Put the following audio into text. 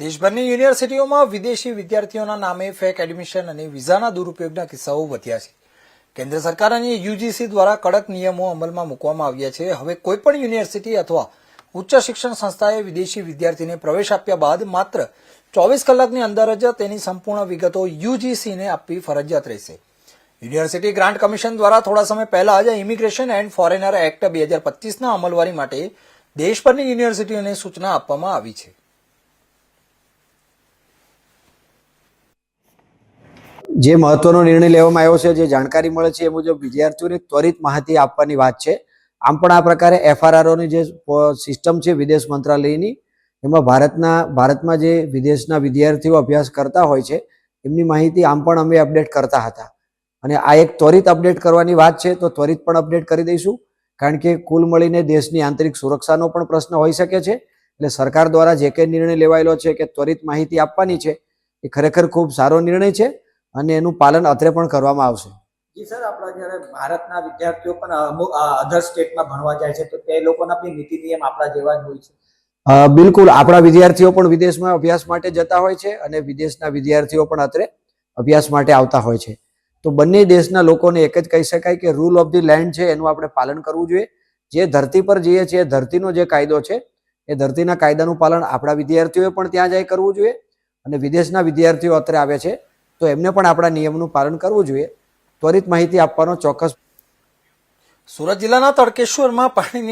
દેશભરની યુનિવર્સિટીઓમાં વિદેશી વિદ્યાર્થીઓના નામે ફેક એડમિશન અને વિઝાના દુરુપયોગના કિસ્સાઓ વધ્યા છે. કેન્દ્ર સરકાર અને યુજીસી દ્વારા કડક નિયમો અમલમાં મૂકવામાં આવ્યા છે. હવે કોઈપણ યુનિવર્સિટી અથવા ઉચ્ચ શિક્ષણ સંસ્થાએ વિદેશી વિદ્યાર્થીને પ્રવેશ આપ્યા બાદ માત્ર ચોવીસ કલાકની અંદર જ તેની સંપૂર્ણ વિગતો યુજીસીને આપવી ફરજિયાત રહેશે. યુનિવર્સિટી ગ્રાન્ટ કમિશન દ્વારા થોડા સમય પહેલા જ ઇમિગ્રેશન એન્ડ ફોરેનર એક્ટ બે હજાર પચીસના અમલવારી માટે દેશભરની યુનિવર્સિટીઓને સૂચના આપવામાં આવી છે. જે મહત્વનો નિર્ણય લેવામાં આવ્યો છે, જે જાણકારી મળે છે એ મુજબ વિદ્યાર્થીઓને ત્વરિત માહિતી આપવાની વાત છે. આમ પણ આ પ્રકારે એફઆરઆરઓની જે સિસ્ટમ છે વિદેશ મંત્રાલયની, એમાં ભારતના, ભારતમાં જે વિદેશના વિદ્યાર્થીઓ અભ્યાસ કરતા હોય છે, એમની માહિતી આમ પણ અમે અપડેટ કરતા હતા. અને આ એક ત્વરિત અપડેટ કરવાની વાત છે, તો ત્વરિત પણ અપડેટ કરી દઈશું, કારણ કે કુલ મળીને દેશની આંતરિક સુરક્ષાનો પણ પ્રશ્ન હોઈ શકે છે. એટલે સરકાર દ્વારા જે કંઈ નિર્ણય લેવાયેલો છે કે ત્વરિત માહિતી આપવાની છે, એ ખરેખર ખૂબ સારો નિર્ણય છે. અને એનું પાલન અત્રે પણ કરવામાં આવશે. જી સર આપણા જ્યારે ભારતના વિદ્યાર્થીઓ પણ અમુક અધર સ્ટેટમાં ભણવા જાય છે તો તે લોકોના બી નીતિ નિયમ આપણા જેવા જ હોય છે. બિલકુલ. આપણા વિદ્યાર્થીઓ પણ વિદેશમાં અભ્યાસ માટે જતા હોય છે અને વિદેશના વિદ્યાર્થીઓ પણ અત્રે અભ્યાસ માટે આવતા હોય છે. તો બંને દેશના લોકોને એક જ કહી શકાય કે રૂલ ઓફ ધી લેન્ડ છે એનું આપણે પાલન કરવું જોઈએ. જે ધરતી પર જઈએ છીએ ધરતીનો જે કાયદો છે એ ધરતીના કાયદાનું પાલન આપણા વિદ્યાર્થીઓએ પણ ત્યાં જઈ કરવું જોઈએ અને વિદેશના વિદ્યાર્થીઓ અત્રે આવે છે તો એમને પણ આપણા નિયમનું પાલન કરવું જોઈએ. ત્વરિત માહિતી આપવાનો ચોક્કસ સુરત જિલ્લાના તડકેશ્વરમાં પાણીની